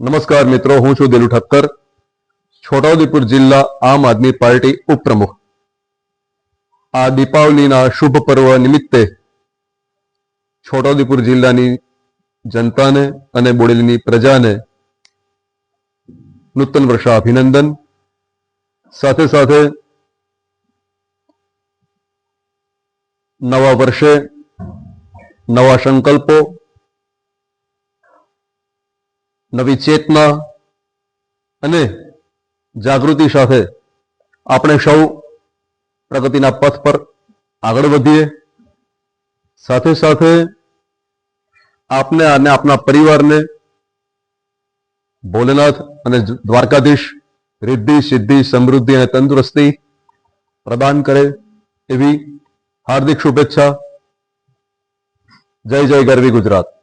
નમસ્કાર મિત્રો, હું છું દિલુ ઠક્કર, છોટાઉદેપુર જિલ્લા આમ આદમી પાર્ટી ઉપપ્રમુખ. આ દીપાવલીના શુભ પર્વ નિમિત્તે છોટાઉદેપુર જિલ્લાની જનતાને અને બોડેલીની પ્રજાને નૂતન વર્ષા અભિનંદન. સાથે સાથે નવા વર્ષે નવા સંકલ્પો નવી ચેતના અને જાગૃતિ સાથે આપણે સૌ પ્રગતિના પથ પર આગળ વધીએ. સાથે સાથે આપને અને આપના પરિવારને ભોલેનાથ અને દ્વારકાધીશ રિદ્ધિ, સિદ્ધિ, સમૃદ્ધિ અને તંદુરસ્તી પ્રદાન કરે એવી હાર્દિક શુભેચ્છા. જય જય ગરવી ગુજરાત.